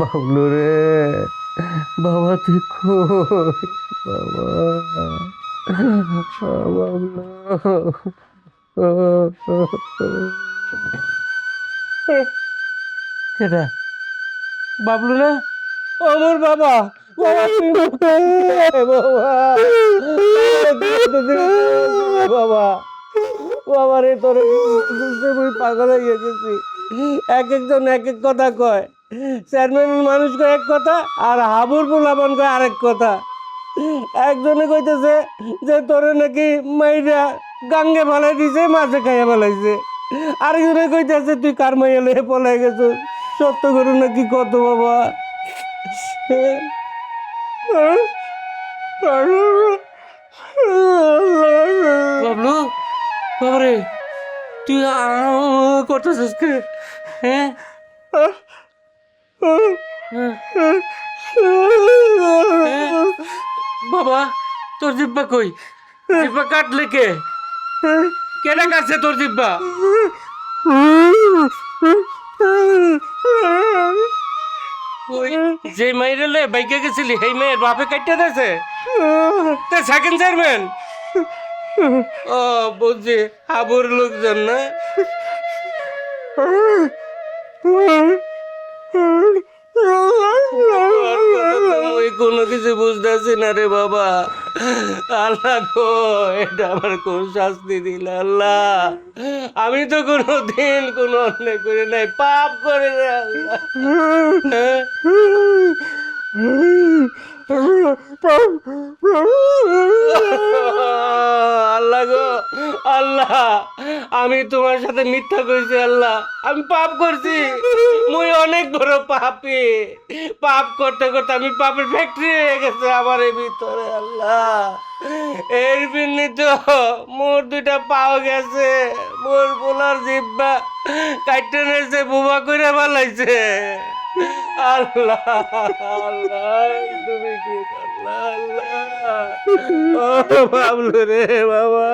বাবলু রে, বাবা তুই বাবা কেটা বাবলু না আমার বাবা। বাবা। রে তোর পাগল হয়ে গেছি। এক একজন এক এক কথা কয়। চেয়ারম্যান মানুষ কয় এক কথা আর হাবুর পোলাপন কয় আরেক কথা। একজনে কইতেছে যে তোরে নাকি মাইরা গাঙ্গে ফেলাই দিছে, মাছে খাইয়া ফেলাইছে। আরেকজনে কইতেছে, তুই কার মাইয়া লয়ে পলাই গেছো সত্য করে নাকি কত বাবা? বাবলু, বাবারে, তুই করতেছিস হ্যাঁ? বাবা, তোর জিব্বা কই? জিব্বা কাটলে কে? কেনা কাটছে তোর জিব্বা? যে মাইরে লে বাইকে গেছিলি, সেই মেয়ের বাপে কাটতে দিয়েছে? তে সেকেন্ড চেয়ারম্যান ও বুঝছি হাবুর লোকজন না? আল্লাহ গো, এটা আমার কোন শাস্তি দিল আল্লাহ আমি তো কোনো দিন কোনো অন্যায় করে নাই, পাপ করে না আল্লাহ? আল্লাহ গো, আল্লাহ, আমি তোমার সাথে মিথ্যা কইছি, আল্লাহ। আমি পাপ করছি। মুই অনেক বড় পাপি। পাপ করতে করতে আমি পাপের ফ্যাক্টরি হয়ে গেছে আমার এই ভিতরে, আল্লাহ। এর বিন্নি তো মোর দুইটা পাও গেছে। মোর বোলার জিব্বা কাটতে নেছে বুবা করে বালাইছে আল্লাহ আল্লাহ তুমি কি ও বাবলু রে বাবা।